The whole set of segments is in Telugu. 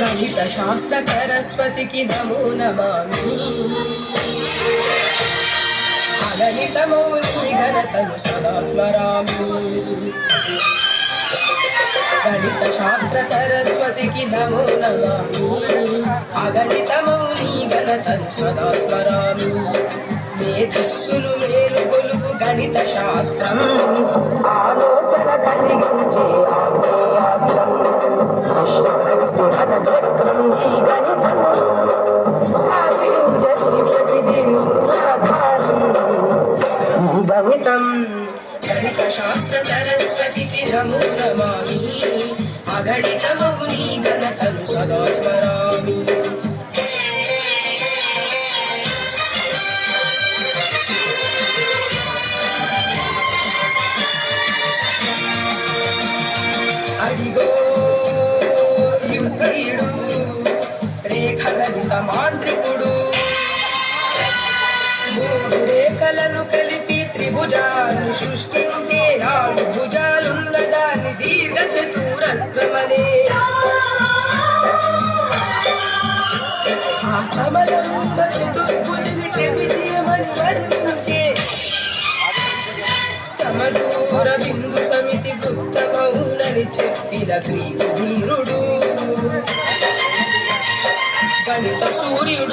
గణిత శాస్త్ర సరస్వతికి నమో నమామి. అగణిత మౌని గణతను సదా స్మరామి గణిత శాస్త్ర సరస్వతికి నమో నమామి. అగణిత మౌని గణతను సదా స్మరామి మేధస్సును మేలు కొలుపు గణిత శాస్త్రం ఆలోచన కలిగించే ఆలోచన అగణిత మౌని గణతం సదా స్మరామి అడిగో యుక్తియుడు రేఖ మాంత్రికుడు రేఖలను సమలంబ చతుర్భుజని విజయమని వర్ణించే సమదూర బిందు సమితి వృత్తమౌనని చెప్పిన గ్రీకు ధీరుడు. గణిత సూర్యుడు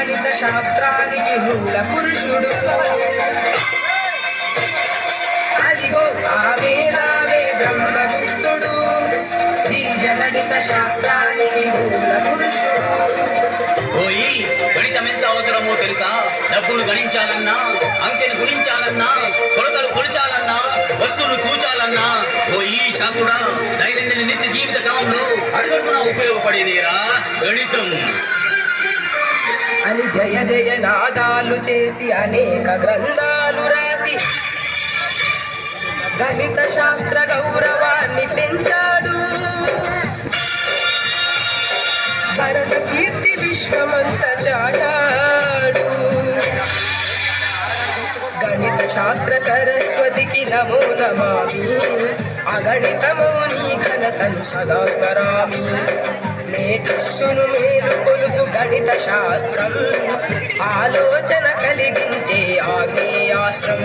గణిత శాస్త్రానికి మూల పురుషుడు. అదిగో ఆవేదావే బ్రహ్మగుప్తుడు. బీజ గణిత శాస్త్రానికి మూల పురుషుడు. పోయి గణితం ఎంత అవసరమో తెలుసా? డబ్బులు గణించాలన్నా అంకెను గుణించాలన్నా కొలతలు కొలిచాలన్నా వస్తువులు తూచాలన్నా పోయి చాకుడా దైనందిన నిత్య జీవిత క్రమంలో అడుగడుగున ఉపయోగపడేదిరా? గణితం. అని జయ జయ నాదాలు చేసి అనేక గ్రంథాలు రాసి గణిత శాస్త్ర గౌరవాన్ని పెంచాడు. భరత కీర్తి విశ్వమంత చాటాడు. గణిత శాస్త్ర సరస్వతికి నమో నమామి. అగణితమో నీ ఘనతను సదా స్మరామి. మేధస్సును మేలు గణిత శాస్త్రం ఆలోచన కలిగించే ఆగ్నేయాస్త్రం.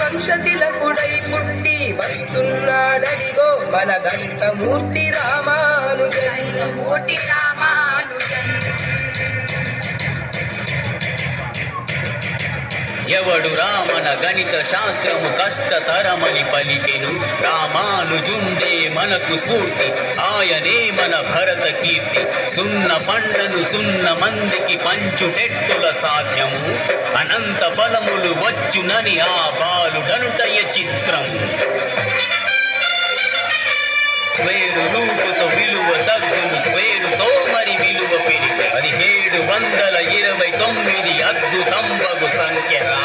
వంశతిలకుడై పుట్టి వస్తున్నాడదిగో మన గణిత మూర్తి రామానుజన్. మూర్తి రామానుజన్. ఎవడు రామన గణిత శాస్త్రము కష్టతరమని పలికెను. రామానుజుండే మనకు స్ఫూర్తి ఆయనే మన భరత కీర్తి. సున్న పండ్లను సున్న మందికి పంచుటెట్టుల సాధ్యము. అనంత బలములు వచ్చునని ఆ బాలుడనుటయ చిత్రము. స్వేరు రూపుతో విలువ తగ్గును స్వేరుతో విలువ పెరిగి పదిహేడు వందల ఇరవై తొమ్మిది అద్భుతంబగు సంఖ్యగా.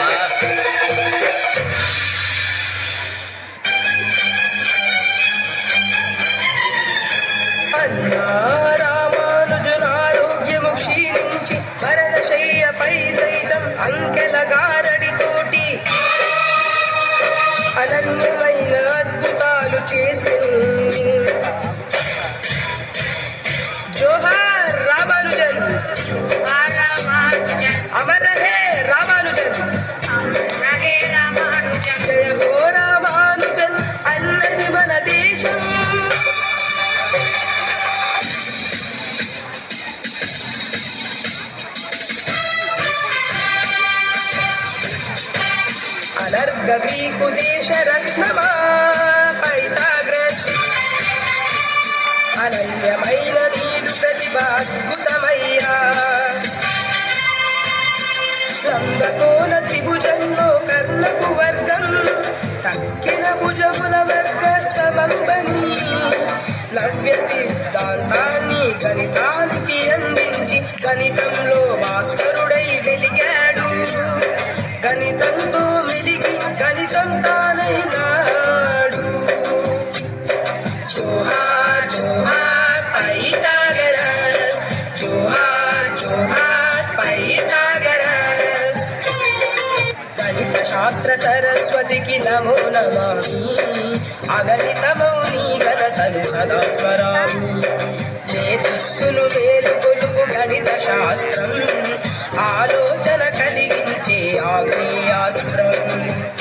అనర్గ గ్రీకు దేశ రత్నమా పైథాగ్రస్ అనన్యమైన నీదు ప్రతిభ అద్భుతమయ్యా సంగకోన త్రిభుజంలో కర్ణకు వర్గం తక్కిన భుజముల వర్గ సమంబని నవ్య సిద్ధాంతాన్ని గణితానికి అందించి గణితంలో భాస్కరుడై వెలిగాడు. గణితం శాస్త్ర సరస్వతికి నమో నమామి. అగణితమౌని గణతను సదా స్మరామి మేధస్సును మేలుకొలుపు గణిత శాస్త్రం. ఆలోచన కలిగించే ఆగ్నేయాస్త్రం.